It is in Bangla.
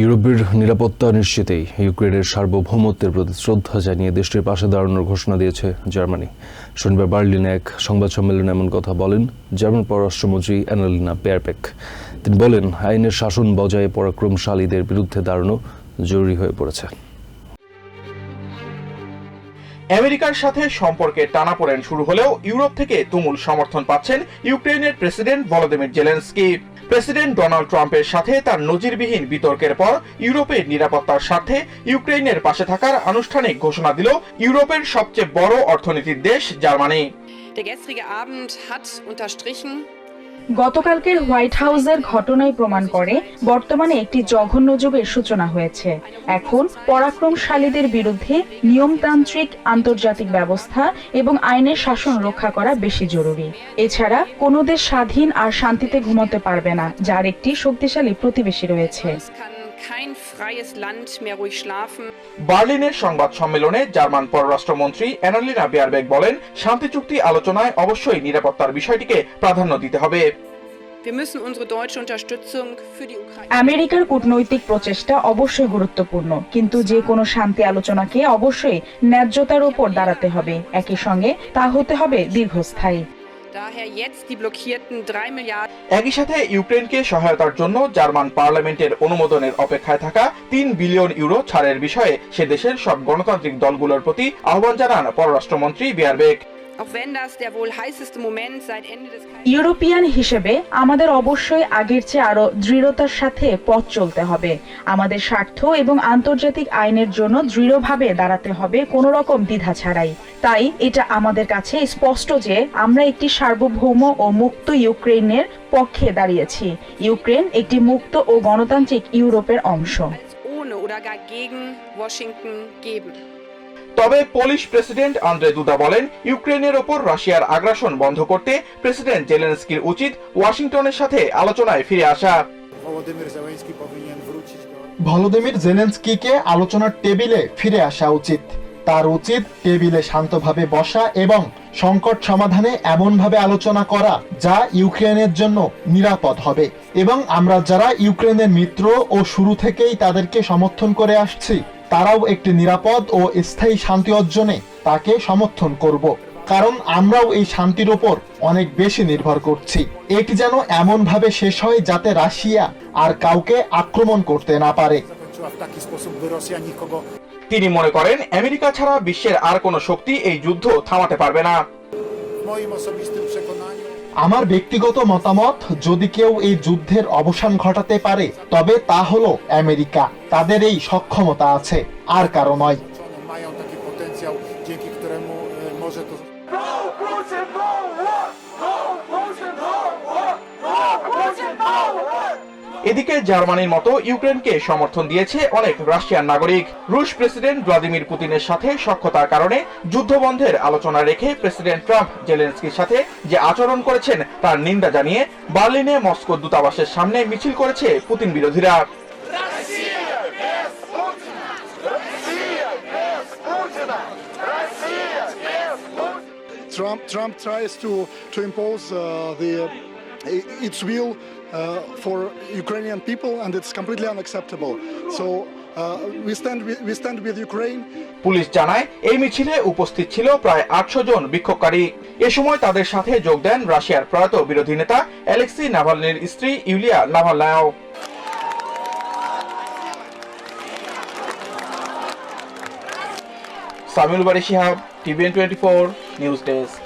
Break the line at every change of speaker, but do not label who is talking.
ইউরোপের নিরাপত্তা নিশ্চিতেই ইউক্রেনের সার্বভৌমত্বের প্রতি শ্রদ্ধা জানিয়ে দেশটির পাশে দাঁড়ানোর ঘোষণা দিয়েছে জার্মানি। শনিবার বার্লিনে এক সংবাদ সম্মেলনে এমন কথা বলেন জার্মান পররাষ্ট্রমন্ত্রী অ্যানালিনা পেয়ারপেক তিনি বলেন, আইনের শাসন বজায় পরাক্রমশালীদের বিরুদ্ধে দাঁড়ানো জরুরি হয়ে পড়েছে।
আমেরিকার সাথে সম্পর্কের টানাপোড়েন শুরু হলেও ইউরোপ থেকে তুমুল সমর্থন পাচ্ছেন ইউক্রেনের president Volodymyr Zelensky. President Donald ট্রাম্পের সাথে তার নজিরবিহীন বিতর্কের পর ইউরোপের নিরাপত্তার স্বার্থে ইউক্রেনের পাশে থাকার আনুষ্ঠানিক ঘোষণা দিল ইউরোপের সবচেয়ে বড় অর্থনীতির দেশ Germany.
Der gestrige Abend hat unterstrichen,
গতকালকের হোয়াইট হাউসের ঘটনাই প্রমাণ করে বর্তমানে একটি জঘন্য যুগের সূচনা হয়েছে। এখন পরাক্রমশালীদের বিরুদ্ধে নিয়মতান্ত্রিক, আন্তর্জাতিক ব্যবস্থা এবং আইনের শাসন রক্ষা করা বেশি জরুরি। এছাড়া কোনো দেশ স্বাধীন আর শান্তিতে ঘুমাতে পারবে না, যার একটি শক্তিশালী প্রতিবেশী রয়েছে।
Kein freies Land mehr ruhig schlafen.
বার্লিনের সংবাদ সম্মেলনে জার্মান পররাষ্ট্রমন্ত্রী অ্যানালিনা বিয়ারবেক বলেন শান্তি চুক্তি আলোচনায় অবশ্যই নিরাপত্তার বিষয়টিকে প্রাধান্য দিতে হবে.
আমেরিকার কূটনৈতিক প্রচেষ্টা অবশ্যই গুরুত্বপূর্ণ কিন্তু যে কোনো শান্তি আলোচনাকে অবশ্যই ন্যায্যতার উপর দাঁড়াতে হবে একই সঙ্গে তা হতে হবে দীর্ঘস্থায়ী
Daher jetzt die blockierten 3 Milliarden
একই সাথে ইউক্রেনকে সহায়তার জন্য জার্মান পার্লামেন্টের অনুমোদনের অপেক্ষায় থাকা তিন বিলিয়ন ইউরো ছাড়ের বিষয়ে সে দেশের সব গণতান্ত্রিক দলগুলোর প্রতি আহ্বান জানান পররাষ্ট্রমন্ত্রী Baerbock
Auch wenn das der wohl heißeste Moment seit Ende des
European হিসেবে আমাদের অবশ্যই আগের চেয়ে আরও দৃঢ়তার সাথে পথ চলতে হবে। আমাদের স্বার্থ এবং আন্তর্জাতিক আইনের জন্য দৃঢ়ভাবে দাঁড়াতে হবে কোনো রকম দ্বিধা ছাড়াই। তাই এটা আমাদের কাছে স্পষ্ট যে আমরা একটি সার্বভৌম ও মুক্ত ইউক্রেনের পক্ষে দাঁড়িয়েছি। ইউক্রেন একটি মুক্ত ও গণতান্ত্রিক ইউরোপের অংশ।
তবে পোলিশ প্রেসিডেন্ট আন্দ্রে দুদা বলেন ইউক্রেনের ওপর রাশিয়ার আগ্রাসন বন্ধ করতে প্রেসিডেন্ট জেলেনস্কির উচিত ওয়াশিংটনের সাথে আলোচনায় ফিরে আসা।
ভলোদিমির জেলেন্সকিকে আলোচনার টেবিলে ফিরে আসা উচিত। তার উচিত টেবিলে শান্তভাবে বসা এবং সংকট সমাধানে এমনভাবে আলোচনা করা যা ইউক্রেনের জন্য নিরাপদ হবে। এবং আমরা যারা ইউক্রেনের মিত্র ও শুরু থেকেই তাদেরকে সমর্থন করে আসছি তারাও একটি নিরাপদ ও স্থায়ী শান্তি অর্জনে তাকে সমর্থন করব। কারণ আমরাও এই শান্তির ওপর অনেক বেশি নির্ভর করছি। এটি যেন এমনভাবে শেষ হয় যাতে রাশিয়া আর কাউকে আক্রমণ করতে না পারে।
তিনি মনে করেন আমেরিকা ছাড়া বিশ্বের আর কোনো শক্তি এই যুদ্ধ থামাতে পারবে না।
আমার ব্যক্তিগত মতামত, যদি কেউ এই যুদ্ধের অবসান ঘটাতে পারে, তবে তা হলো আমেরিকা। তাদের এই সক্ষমতা আছে, আর কারও নয়।
এদিকে জার্মানির মতো ইউক্রেনকে সমর্থন দিয়েছে অনেক রাশিয়ান নাগরিক। রুশ প্রেসিডেন্ট ভ্লাদিমির পুতিনের সাথে সক্ষতার কারণে যুদ্ধবন্ধের আলোচনা রেখে প্রেসিডেন্ট ট্রাম্প জেলেন্সকির সাথে যে আচরণ করেছেন তার নিন্দা জানিয়ে বার্লিনে মস্কো দূতাবাসের সামনে মিছিল করেছে পুতিন বিরোধীরা।
Trump, Trump tries to, to impose uh, the, its will uh, for Ukrainian people, and it's completely unacceptable. So uh, we, stand we stand with Ukraine.
Police জানায় এই মিছিলে উপস্থিত ছিল প্রায় আটশো জন বিক্ষোভকারী এ সময় তাদের সাথে যোগ দেন রাশিয়ার প্রয়াত বিরোধী নেতা অ্যালেক্সি নাভালনির স্ত্রী Yulia নাভালনাও Samiul Bari Shihab TVN twenty four news desk